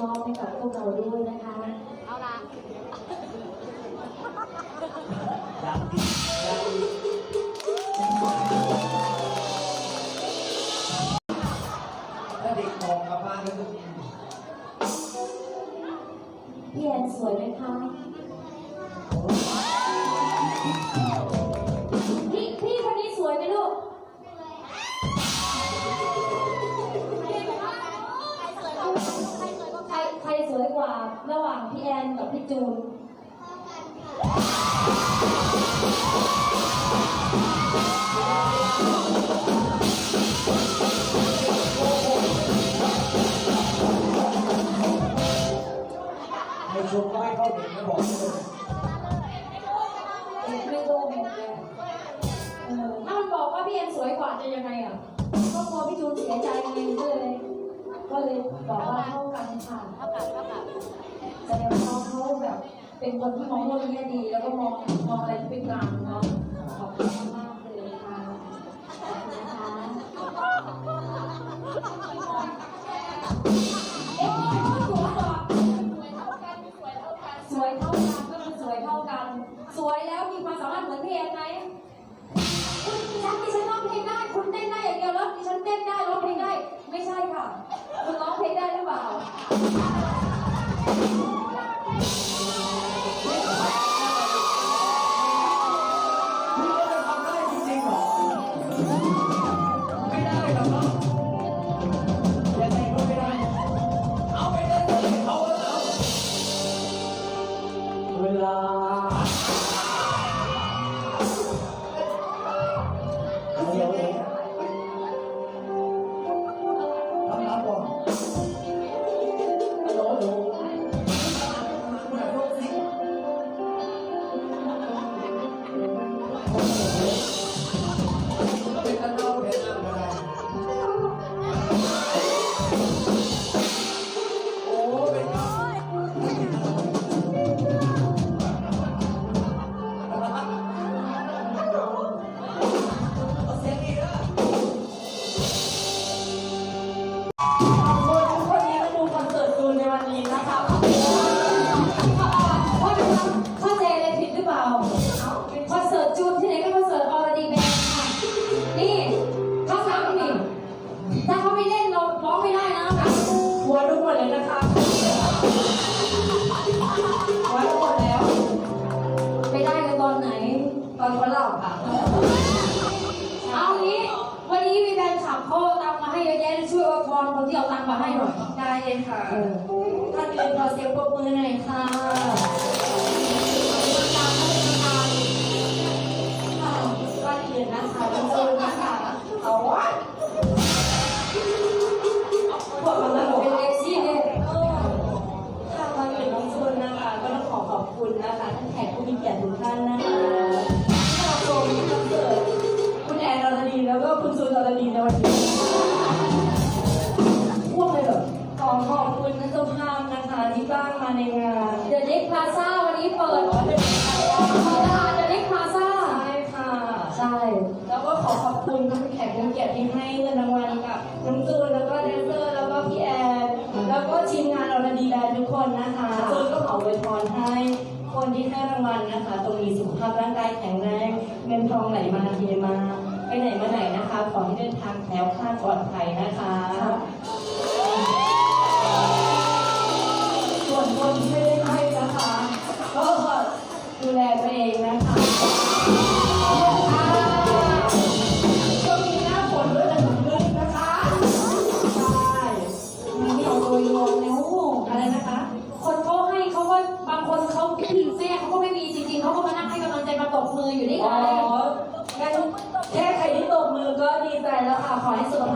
มอบให้กับพวกเราด้วยนะคะ เอาละยังอีกยังอีกถ้าเด็กมองกลับบ้านก็จะพี่แอนสวยไหมคะ ระหว่างพี่แอนกับพี่จูนให้ชมก็ให้เข้าเด็กนะบอกเลยไม่โดนเลยเออถ้ามันบอกว่าพี่แอนสวยกว่าจะยังไงอะก็กลัวพี่จูนเสียใจไงก็เลย ก็เลยบอกว่า คนที่มองโลกในแง่ดี แล้วก็มองมองอะไรที่เป็นกลางเนาะขอบคุณมากเลยค่ะขอบคุณนะคะสวยกว่าสวยเท่ากันก็คือสวยเท่ากัน สวยแล้วมีความสามารถเหมือนพี่แอนไหมคุณดิฉันดิฉันร้องเพลงได้ คุณเต้นได้อย่างเดียวแล้วดิฉันเต้นได้ร้องเพลงได้ ไม่ใช่ค่ะ คุณร้องเพลงได้ เขาไม่เล่นเราร้องไม่ได้นะหัวทุกหมดเลยนะคะหัวทุกหมดแล้ว ไม่ได้กันตอนไหน ตอนเขาหลับค่ะ เอางี้ วันนี้มีแฟนคลับเขาเอาตังค์มาให้เยอะแยะช่วยอวยพรคนที่เอาตังค์มาให้หน่อย ได้เลยค่ะเออท่านอื่นขอเสียงปรบมือหน่อยค่ะค่ะ แล้วก็คุณจูนอรดีในวันนี้พวกเลยเหรอขอขอบคุณนักเจ้าภาพนะคะที่จ้างมาในงาน เดอะเล็กพลาซ่าวันนี้เปิดตลาดเดอะเล็กพลาซ่าใช่ค่ะ ใช่ แล้วก็ขอขอบคุณทุกแขกผู้เกียรติที่ให้เงินรางวัลกับน้องจูนแล้วก็แดนเซอร์แล้วก็พี่แอนแล้วก็ทีมงานอรดีแลนด์ทุกคนนะคะจูนก็ขออวยพรให้คนที่ให้รางวัลนะคะ ตรงมีสุขภาพร่างกายแข็งแรงเงินทองไหลมาเทมา ไปไหนมาไหนนะคะ ขอให้เดินทางแคล้วคลาดปลอดภัยนะคะ ส่วนคนที่ไม่ได้ให้นะคะ ก็ดูแลตัวเองนะคะช่วงนี้หน้าฝนด้วยจะถึงลึกนะคะใช่มีเอาโดยรวมแล้วอะไรนะคะ คนเขาให้เขาก็บางคนเขาแม่เขาก็ไม่มีจริงๆเขาก็มานั่งให้กำลังใจมาตบมืออยู่นี่อ๋ไง องั้นแค่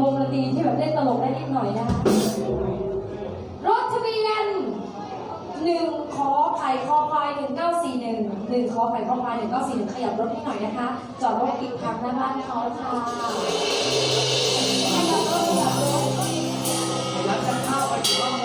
วงดนตรีที่แบบเล่นตลกได้นิดหน่อยนะคะรถทะเบียนหนึ่งขอไข่คอควายหนึ่งเก้าสี่หนึ่งหนึ่งขอไข่คอควายหนึ่งเก้าสี่หนึ่งขยับรถให้หน่อยนะคะ จอดรถอีกครั้งหน้าบ้านเขาค่ะให้เรถขยับรถรับจะเข้าไปถึงบ้าน